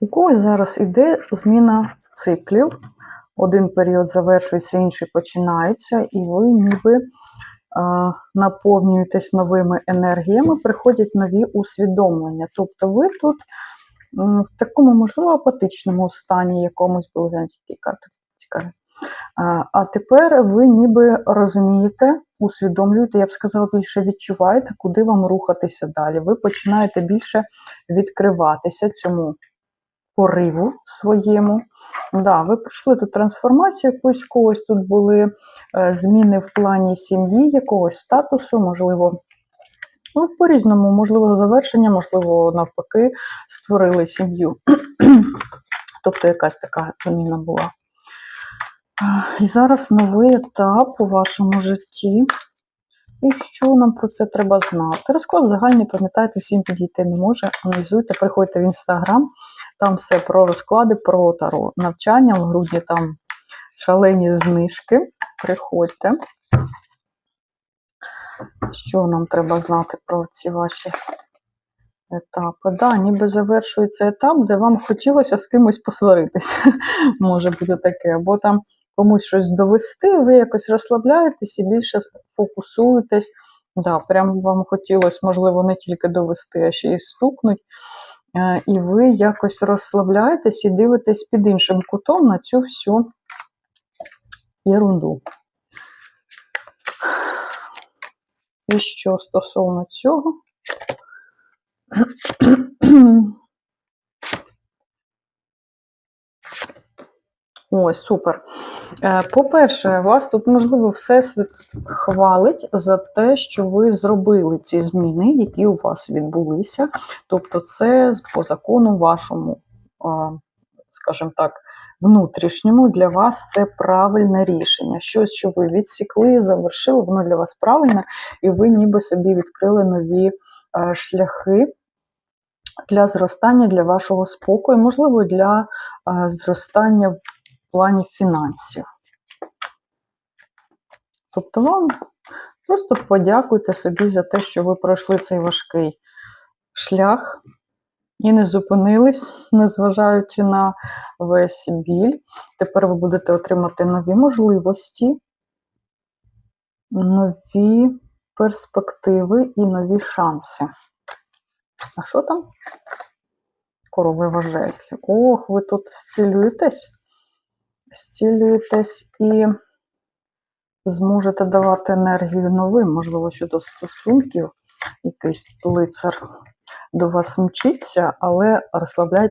У когось зараз іде зміна циклів. Один період завершується, інший починається, і ви ніби е, наповнюєтесь новими енергіями, приходять нові усвідомлення. Тобто ви тут в такому, можливо, апатичному стані якомусь були, які карти цікаві. А, А тепер ви ніби розумієте, усвідомлюєте, я б сказала, більше відчуваєте, куди вам рухатися далі. Ви починаєте більше відкриватися цьому пориву своєму. Да, ви пройшли тут трансформацію якусь когось, тут були е, зміни в плані сім'ї, якогось статусу, можливо. Ну, по-різному, можливо, завершення, можливо, навпаки, створили сім'ю. тобто якась така зміна була. І зараз новий етап у вашому житті. І що нам про це треба знати? Розклад загальний, пам'ятайте, всім підійти не може. Аналізуйте, приходьте в інстаграм, там все про розклади, про таро. Навчання в грудні там шалені знижки. Приходьте. Що нам треба знати про ці ваші етапи? Да, ніби завершується етап, де вам хотілося з кимось посваритися. Може бути таке. Або там комусь щось довести, ви якось розслабляєтесь і більше фокусуєтесь. Да, прям вам хотілося, можливо, не тільки довести, а ще й стукнуть. Е, І ви якось розслабляєтесь і дивитесь під іншим кутом на цю всю ерунду. І що стосовно цього? Ось, супер. Е, По-перше, вас тут, можливо, Всесвіт хвалить за те, що ви зробили ці зміни, які у вас відбулися. Тобто, це по закону вашому, скажімо так, внутрішньому для вас це правильне рішення. Щось, що ви відсікли, завершили, воно для вас правильне, і ви ніби собі відкрили нові е, шляхи для зростання, для вашого спокою, можливо, для е, зростання в плані фінансів. Тобто вам просто подякуйте собі за те, що ви пройшли цей важкий шлях і не зупинились, незважаючи на весь біль. Тепер ви будете отримати нові можливості, нові перспективи і нові шанси. А що там? Королева жезлів. Ох, ви тут зцілюєтесь, зцілюєтесь і зможете давати енергію новим, можливо, щодо стосунків. Якийсь лицар до вас мчиться, але розслабляйте